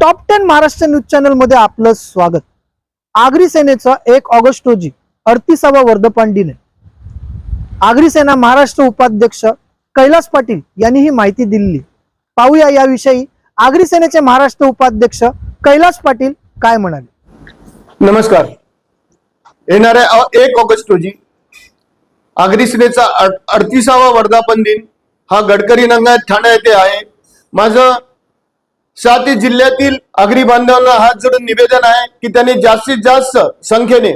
Top ten Maharashtra news चॅनलमध्ये आपलं स्वागत. आगरी सेनेचा एक ऑगस्ट रोजी अडतीसावा वर्धपान दिन आहे आगरी सेना महाराष्ट्र उपाध्यक्ष कैलास पाटील यांनी ही माहिती दिली. पाहूया याविषयी आगरी सेनेचे महाराष्ट्र उपाध्यक्ष कैलास पाटील काय म्हणाले. नमस्कार. येणाऱ्या एक ऑगस्ट रोजी आगरी सेनेचा अडतीसावा वर्धापन दिन हा गडकरी नंगा ठाणे येथे आहे. माझं सात जिल्ह्यातील आगरी बांधवांना हात जोडून निवेदन आहे की त्यांनी जास्तीत जास्त संख्येने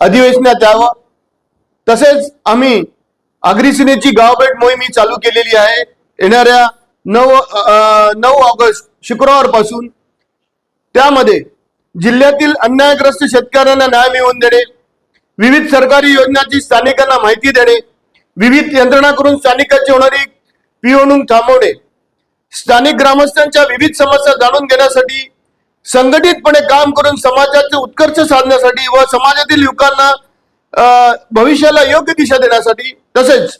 अधिवेशनात यावं. तसेच आम्ही आगरी सेनेची गावभेट मोहीम ही चालू केलेली आहे. येणाऱ्या नऊ नऊ ऑगस्ट शुक्रवारपासून त्यामध्ये जिल्ह्यातील अन्यायग्रस्त शेतकऱ्यांना न्याय मिळवून देणे विविध सरकारी योजनांची स्थानिकांना माहिती देणे विविध यंत्रणा करून स्थानिकांची होणारी पिवणूक थांबवणे स्थानिक ग्रामस्थांच्या विविध समस्या जाणून घेण्यासाठी संघटितपणे काम करून समाजाचे उत्कर्ष साधण्यासाठी व समाजातील युवकांना भविष्याला योग्य दिशा देण्यासाठी तसेच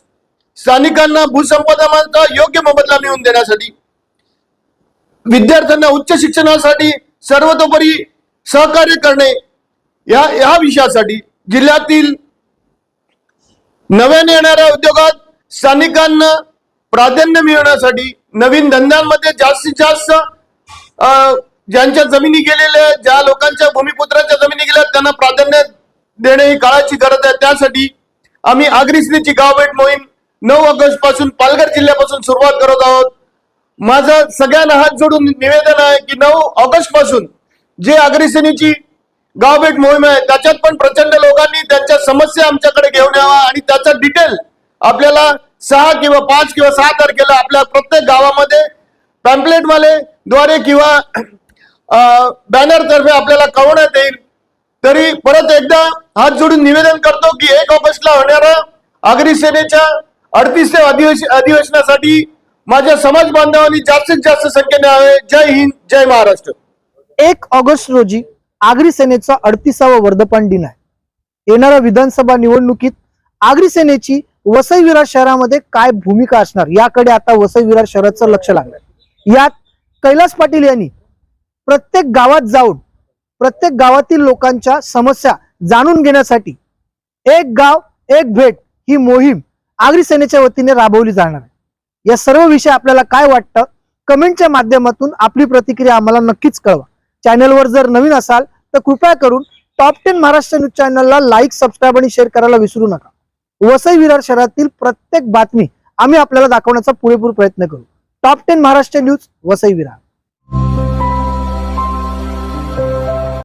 स्थानिकांना भूसंपादनाचा योग्य मोबदला मिळवून देण्यासाठी विद्यार्थ्यांना उच्च शिक्षणासाठी सर्वतोपरी सहकार्य करणे या या विषयासाठी जिल्ह्यातील नव्याने येणाऱ्या उद्योगात स्थानिकांना प्राधान्य मिळवण्यासाठी नवीन धंद्यांमध्ये जास्तीत जास्त ज्यांच्या जमिनी गेलेल्या आहेत, ज्या लोकांच्या भूमिपुत्रांच्या जमिनी गेल्या आहेत, त्यांना प्राधान्य देणे ही काळाची गरज आहे. त्यासाठी आम्ही आग्रिश्रीची गावभेट मोहीम नऊ ऑगस्टपासून पालघर जिल्ह्यापासून सुरुवात करत आहोत. माझं सगळ्यांना हात जोडून निवेदन आहे की नऊ ऑगस्टपासून जे अग्रिसेनेची गावभेट मोहीम आहे त्याच्यात पण प्रचंड लोकांनी त्यांच्या समस्या आमच्याकडे घेऊन यावा आणि त्याचा डिटेल आपल्याला सहा किंवा पाच किंवा सहा तारखेला आपल्या प्रत्येक गावामध्ये पॅम्पलेटवाले द्वारे किंवा बॅनरतर्फे आपल्याला कळवण्यात येईल. तरी परत एकदा हात जोडून निवेदन करतो की एक ऑगस्टला होणाऱ्या आगरी सेनेच्या अडतीसव्या अधिवेश अधिवेशनासाठी माझ्या समाज बांधवांनी जास्तीत जास्त संख्येने यावे जय हिंद जय महाराष्ट्र. एक ऑगस्ट रोजी आगरी सेनेचा अडतीसावा वर्धपान दिन आहे. येणाऱ्या विधानसभा निवडणुकीत आगरी सेनेची वसई विरार शहरामध्ये काय भूमिका असणार? याकडे आता वसई विरार शहराचं लक्ष लागलं यात कैलास पाटील यांनी प्रत्येक गावात जाऊन प्रत्येक गावातील लोकांच्या समस्या जाणून घेण्यासाठी एक गाव एक भेट ही मोहीम आगरी सेनेच्या वतीने राबवली जाणार आहे. या सर्व विषय आपल्याला काय वाटतं? कमेंटच्या माध्यमातून आपली प्रतिक्रिया आम्हाला नक्कीच कळवा. चॅनलवर जर नवीन असाल तर कृपया करून टॉप टेन महाराष्ट्र न्यूज चॅनलला लाईक सबस्क्राईब आणि शेअर करायला विसरू नका. वसई विरार शहरातील प्रत्येक बातमी आम्ही आपल्याला दाखवण्याचा पुरेपूर प्रयत्न करू. Top ten Maharashtra news Vasai Virar.